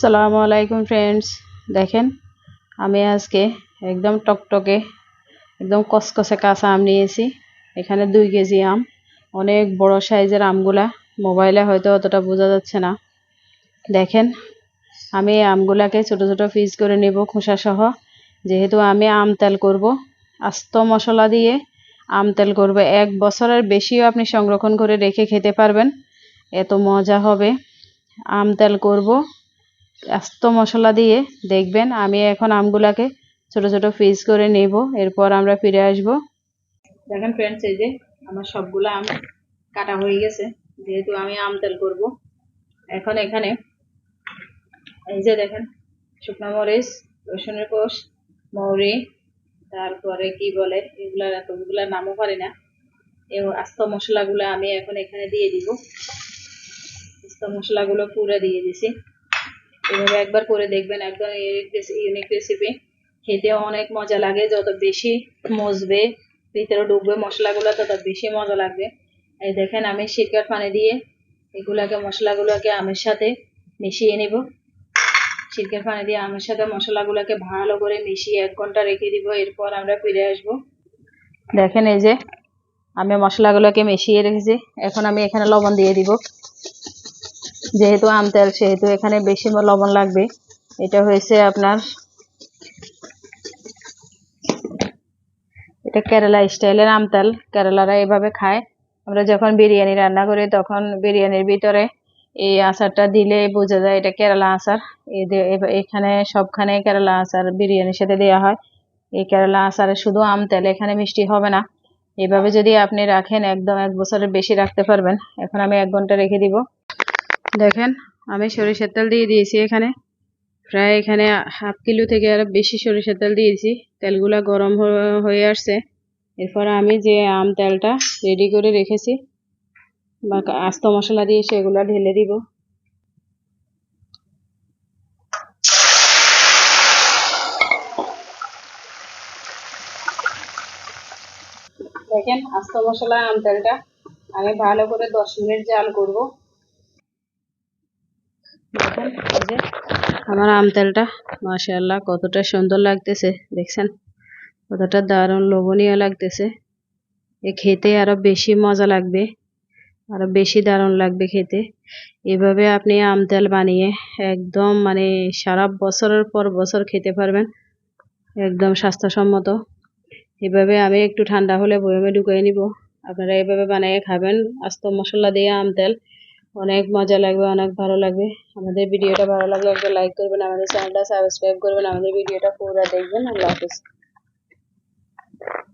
সালামু আলাইকুম ফ্রেন্ডস দেখেন, আমি আজকে একদম টকটকে, একদম কসকসে কাঁচা আম নিয়েছি। এখানে দুই কেজি আম, অনেক বড় সাইজের আমগুলা। মোবাইলে হয়তো অতটা বোঝা যাচ্ছে না। দেখেন, আমি আমগুলাকে ছোট ছোট পিস করে নেব খোসা সহ যেহেতু আমি আম তেল করব, আস্ত মশলা দিয়ে আম তেল করব। এক বছরের বেশিও আপনি সংরক্ষণ করে রেখে খেতে পারবেন। এত মজা হবে। আম তেল করব আস্ত মশলা দিয়ে দেখবেন। আমি এখন আমগুলাকে ছোট ছোট পিস করে নেব। এরপর আমরা ফিরে আসব। দেখেন ফ্রেন্ডস এই যে আমার সবগুলো আম কাটা হয়ে গেছে। যেহেতু আমি আম তেল করব। এখন এখানে এই যে দেখেন, শুকনো মরিচ, রসুনের কোষ মৌরি, তারপরে কি বলে এগুলার এতগুলার নামও পারি না। এই আস্ত মশলাগুলো আমি এখন এখানে দিয়ে দিব। আস্ত মশলাগুলো পুরো দিয়ে দিছি। এভাবে একবার করে দেখবেন, একদম ইউনিক রেসিপি খেতে অনেক মজা লাগে, যত বেশি মজবে, ভিতরে ডুববে মশলাগুলো, তত বেশি মজা লাগবে। এই দেখেন আমি শিকার পানি দিয়ে এগুলাকে, মশলাগুলোকে আমের সাথে মিশিয়ে নেব। সিরকের পানি দিয়ে আমের সাথে মশলাগুলোকে ভালো করে মিশিয়ে এক ঘণ্টা রেখে দিব, এরপর আমরা ফিরে আসব। দেখেন এই যে, আমি মশলাগুলোকে মিশিয়ে রেখেছি। এখন আমি এখানে লবণ দিয়ে দিব। যেহেতু আম তেল, সেহেতু এখানে বেশি লবণ লাগবে। এটা হয়েছে আপনার, এটা কেরালা স্টাইলের আম তেল। কেরালারা এভাবে খায়। আমরা যখন বিরিয়ানি রান্না করি, তখন বিরিয়ানির ভিতরে এই আচারটা দিলে বোঝা যায় এটা কেরালা আচার। এখানে সবখানে কেরালা আচার বিরিয়ানির সাথে দেওয়া হয়। এই কেরালা আচারে শুধু আম তেল, এখানে মিষ্টি হবে না। এভাবে যদি আপনি রাখেন, একদম এক বছরের বেশি রাখতে পারবেন। এখন আমি এক ঘণ্টা রেখে দিব। দেখেন, আমি সরিষার তেল দিয়ে দিয়েছি এখানে। প্রায় এখানে হাফ কিলো থেকে আরও বেশি সরিষার তেল দিয়েছি। তেলগুলা গরম হয়ে আসছে। এরপর আমি যে আম তেলটা রেডি করে রেখেছি, বা আস্ত মশলা দিয়ে সেগুলো ঢেলে দিব। দেখেন, আস্ত মশলা আম তেলটা আমি ভালো করে দশ মিনিট জাল করব। আমার আম তেলটা মাশাআল্লাহ, কতটা সুন্দর লাগতেছে, দেখছেন? কতটা দারুণ লোভনীয় লাগতেছে। এ খেতে আরও বেশি মজা লাগবে, আরও বেশি দারুণ লাগবে খেতে। এভাবে আপনি আম তেল বানিয়ে একদম মানে সারা বছরের পর বছর খেতে পারবেন, একদম স্বাস্থ্যসম্মত। এভাবে আমি একটু ঠান্ডা হলে বয়মে ঢুকিয়ে নিব। আপনারা এভাবে বানিয়ে খাবেন, আস্ত মশলা দিয়ে আম তেল অনেক মজা লাগবে, অনেক ভালো লাগবে। আমাদের ভিডিওটা ভালো লাগলে একটা লাইক করবেন, আমাদের চ্যানেলটা সাবস্ক্রাইব করবেন, আমাদের ভিডিওটা পুরো দেখবেন। আল্লাহ হাফিজ।